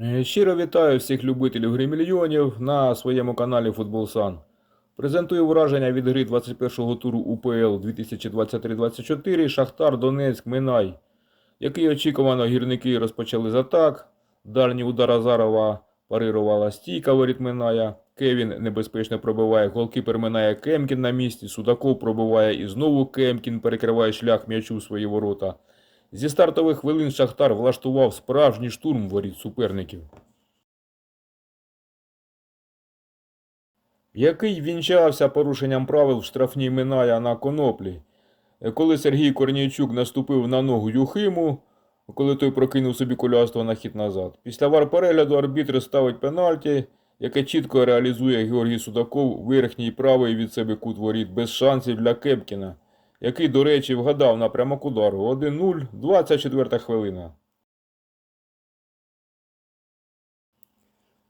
Е, Щиро вітаю всіх любителів гри мільйонів на своєму каналі Футболсан. Презентую враження від гри 21-го туру УПЛ 2023-24 Шахтар Донецьк Минай, який очікувано гірники розпочали з атак. Дальній удар Азарова парирувала стійка воріт Миная. Кевін небезпечно пробиває, голкіпер Минає Кемкін на місці. Судаков пробиває і знову Кемкін перекриває шлях м'ячу в свої ворота. Зі стартових хвилин Шахтар влаштував справжній штурм воріт суперників. Який вінчався порушенням правил в штрафній Миная на коноплі. Коли Сергій Корнійчук наступив на ногу Юхиму, коли той прокинув собі куляство на хід назад. Після вар перегляду арбітр ставить пенальті, яке чітко реалізує Георгій Судаков верхній правий від себе кут воріт без шансів для Кепкіна, який, до речі, вгадав напрямок удару 1-0, 24 хвилина.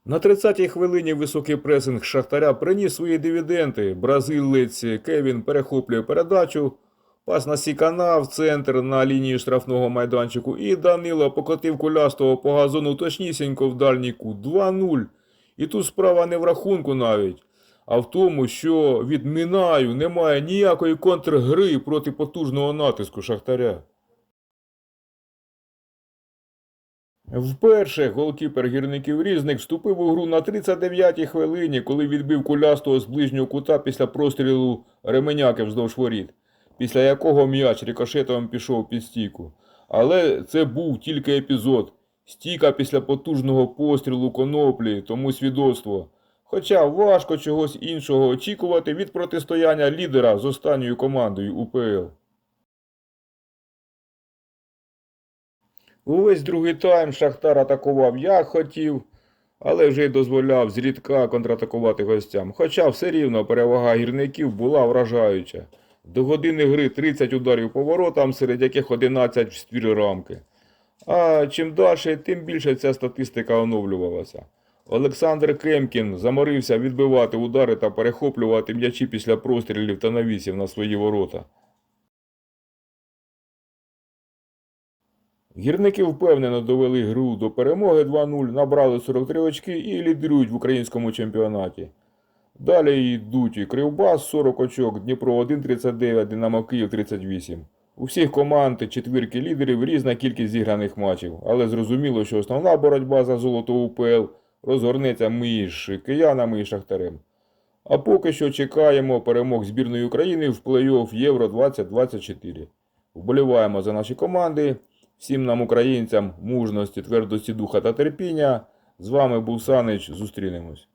На 30-й хвилині високий пресинг Шахтаря приніс свої дивіденди. Бразилець Кевін перехоплює передачу. Пас на Сікана в центр на лінію штрафного майданчику. І Данило покотив кулястого по газону точнісінько в дальній кут. 2-0. І тут справа не в рахунку навіть, а в тому, що від Минаю немає ніякої контргри проти потужного натиску Шахтаря. Вперше голкіпер гірників Різник вступив у гру на 39-й хвилині, коли відбив кулястого з ближнього кута після прострілу Ременяки вздовж воріт, після якого м'яч рикошетом пішов під стійку. Але це був тільки епізод. Стійка після потужного пострілу коноплі, тому свідоцтво. Хоча важко чогось іншого очікувати від протистояння лідера з останньою командою УПЛ. Увесь другий тайм Шахтар атакував як хотів, але вже й дозволяв зрідка контратакувати гостям. Хоча все рівно перевага гірників була вражаюча. До години гри 30 ударів по воротам, серед яких 11 в ствір рамки. А чим далі, тим більше ця статистика оновлювалася. Олександр Кемкін заморився відбивати удари та перехоплювати м'ячі після прострілів та навісів на свої ворота. Гірники впевнено довели гру до перемоги 2-0, набрали 43 очки і лідирують в українському чемпіонаті. Далі йдуть і Кривбас 40 очок, Дніпро 1 39, Динамо Київ 38. У всіх команд четвірки лідерів різна кількість зіграних матчів, але зрозуміло, що основна боротьба за золото УПЛ розгорнеться між киянами і шахтарем. А поки що чекаємо перемог збірної України в плей-офф Євро 2024. Вболіваємо за наші команди. Всім нам, українцям, мужності, твердості духа та терпіння. З вами був Санич. Зустрінемось.